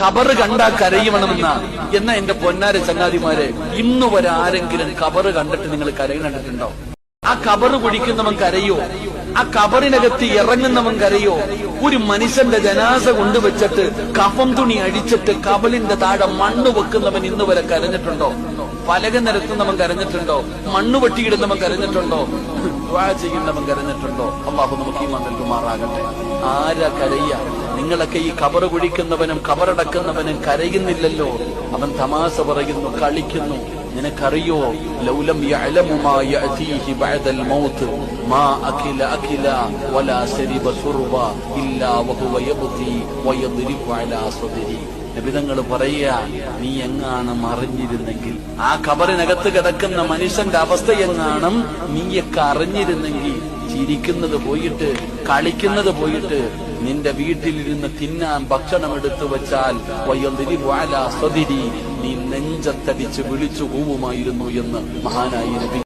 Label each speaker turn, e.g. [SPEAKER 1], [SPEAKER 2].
[SPEAKER 1] കബറ് കണ്ടാ കരയുമെന്ന എന്ന എന്റെ പൊന്നാര ചങ്ങാതിമാരെ ഇന്നു വരെ ആരെങ്കിലും കബറ് കണ്ടിട്ട് നിങ്ങൾ കരയും കണ്ടിട്ടുണ്ടോ? ആ കബറ് കുഴിക്കുന്നവൻ കരയോ? ആ കബറിനകത്ത് ഇറങ്ങുന്നവൻ കരയോ? ഒരു മനുഷ്യന്റെ ജനാസ കൊണ്ടുവച്ചിട്ട് കഫം തുണി അടിച്ചിട്ട് കബലിന്റെ താഴെ മണ്ണ് വെക്കുന്നവൻ ഇന്ന് വരെ കരഞ്ഞിട്ടുണ്ടോ? പലക നിരത്തുന്നവൻ കരഞ്ഞിട്ടുണ്ടോ? മണ്ണ് വെട്ടിയിടുന്നവൻ കരഞ്ഞിട്ടുണ്ടോ? ചെയ്യുന്നവൻ കരഞ്ഞിട്ടുണ്ടോ? അള്ളാഹു നമുക്ക് ഈ നൽകുമാറാകട്ടെ ആരാ കരയ്യ നിങ്ങളൊക്കെ ഈ കബറ് കുഴിക്കുന്നവനും കബറടക്കുന്നവനും കരയുന്നില്ലല്ലോ. അവൻ തമാശ പറയുന്നു കളിക്കുന്നു. നിനക്കറിയോ? ലൗലം നബിതങ്ങൾ പറയുക നീ എങ്ങാണ് അറിഞ്ഞിരുന്നെങ്കിൽ ആ കബറിനകത്ത് കിടക്കുന്ന മനുഷ്യന്റെ അവസ്ഥ എങ്ങാണം? നീയൊക്കെ അറിഞ്ഞിരുന്നെങ്കിൽ ചിരിക്കുന്നത് പോയിട്ട് കളിക്കുന്നത് പോയിട്ട് നിന്റെ വീട്ടിലിരുന്ന് തിന്നാൻ ഭക്ഷണം എടുത്തു വെച്ചാൽ നീ നെഞ്ചത്തടിച്ച് വിളിച്ചു പോവുമായിരുന്നു എന്ന് മഹാനായി നബി